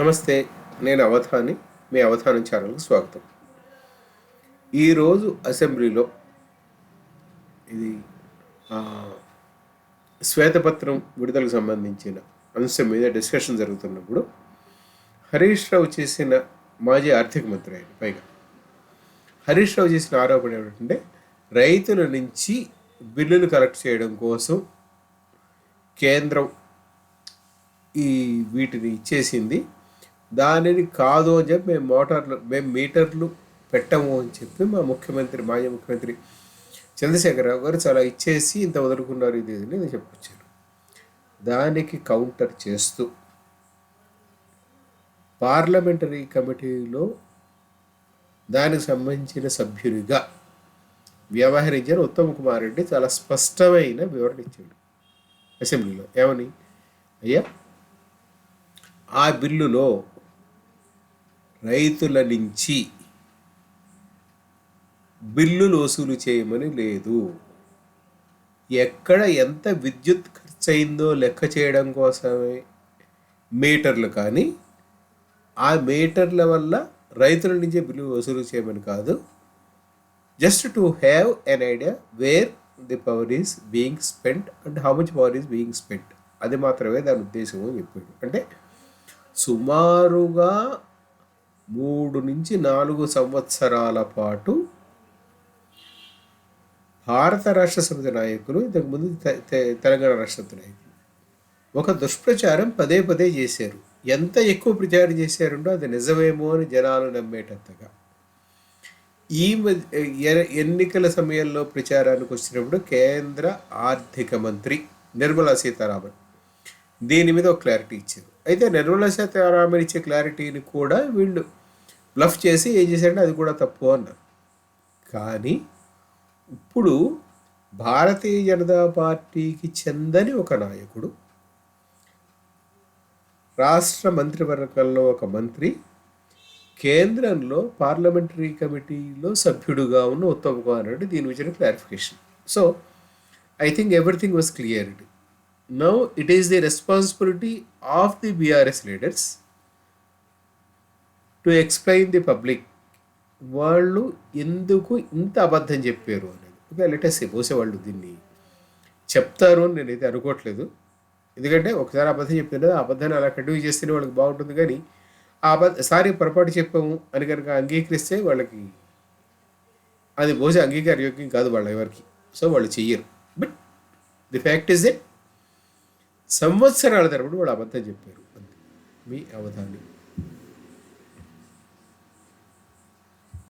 నమస్తే నేను అవధాని మీ అవధానం ఛానల్కి స్వాగతం. ఈరోజు అసెంబ్లీలో ఇది శ్వేతపత్రం విడుదలకు సంబంధించిన అంశం మీద డిస్కషన్ జరుగుతున్నప్పుడు హరీష్ రావు చేసిన మాజీ ఆర్థిక మంత్రి ఆయన పైగా హరీష్ రావు చేసిన ఆరోపణ ఏమిటంటే రైతుల నుంచి బిల్లులు కలెక్ట్ చేయడం కోసం కేంద్రం ఈ వీటిని ఇచ్చేసింది దానిని కాదు అని చెప్పి మేము మోటార్లు మేము మీటర్లు పెట్టము అని చెప్పి మా ముఖ్యమంత్రి మాజీ ముఖ్యమంత్రి చంద్రశేఖరరావు గారు చాలా ఇచ్చేసి ఇంత వదులుకున్నారు ఇది ఇది నేను చెప్పొచ్చారు దానికి కౌంటర్ చేస్తూ పార్లమెంటరీ కమిటీలో దానికి సంబంధించిన సభ్యునిగా వ్యవహరించిన ఉత్తమ్ కుమార్ రెడ్డి చాలా స్పష్టమైన వివరణ ఇచ్చాడు అసెంబ్లీలో. ఏమని? అయ్యా ఆ బిల్లులో రైతుల నుంచి బిల్లులు వసూలు చేయమని లేదు. ఎక్కడ ఎంత విద్యుత్ ఖర్చు అయిందో లెక్క చేయడం కోసమే మీటర్లు కానీ ఆ మీటర్ల వల్ల రైతుల నుంచే బిల్లు వసూలు చేయమని కాదు. Just to have an idea where the power is being spent and how much power is being spent అది మాత్రమే దాని ఉద్దేశం అని చెప్పాడు. అంటే సుమారుగా మూడు నుంచి నాలుగు సంవత్సరాల పాటు భారత రాష్ట్ర సమితి నాయకులు ఇంతకుముందు తె- తె- తెలంగాణ రాష్ట్ర సమితి నాయకులు. ఒక దుష్ప్రచారం పదే పదే చేశారు. ఎంత ఎక్కువ ప్రచారం చేశారంటో అది నిజమేమో అని జనాలు నమ్మేటంతగా. ఈ మధ్య ఎన్నికల సమయంలో ప్రచారానికి వచ్చినప్పుడు కేంద్ర ఆర్థిక మంత్రి నిర్మలా సీతారామన్ దీని మీద ఒక క్లారిటీ ఇచ్చారు. అయితే నిర్మలా సీతారామన్ ఇచ్చే క్లారిటీని కూడా వీళ్ళు బ్లఫ్ చేసి ఏం చేశాడంటే అది కూడా తప్పు అన్నారు కానీ ఇప్పుడు భారతీయ జనతా పార్టీకి చెందని ఒక నాయకుడు రాష్ట్ర మంత్రివర్గంలో ఒక మంత్రి కేంద్రంలో పార్లమెంటరీ కమిటీలో సభ్యుడుగా ఉన్న ఉత్తమ్ కుమార్ రెడ్డి దీని గురించి clarification. So I think everything was cleared now it is the responsibility of the BRS leaders to explain the public వాళ్ళు ఎందుకు ఇంత అబద్ధం చెప్పారు అనేది. ఓకే లెటెస్ బహుశా వాళ్ళు దీన్ని చెప్తారు అని నేనైతే అనుకోవట్లేదు. ఎందుకంటే ఒకసారి అబద్ధం చెప్తుంటే ఆ అబద్ధాన్ని అలా కంటిన్యూ చేస్తేనే వాళ్ళకి బాగుంటుంది. కానీ ఆ అబద్ధ సారీ పొరపాటు చెప్పాము అని కనుక అంగీకరిస్తే వాళ్ళకి అది బహుశా అంగీకార యోగ్యం కాదు వాళ్ళ ఎవరికి. సో వాళ్ళు చెయ్యరు. But the fact is at సంవత్సరాల తరబడి వాళ్ళు అబద్ధం చెప్పారు. మీ అవధాని.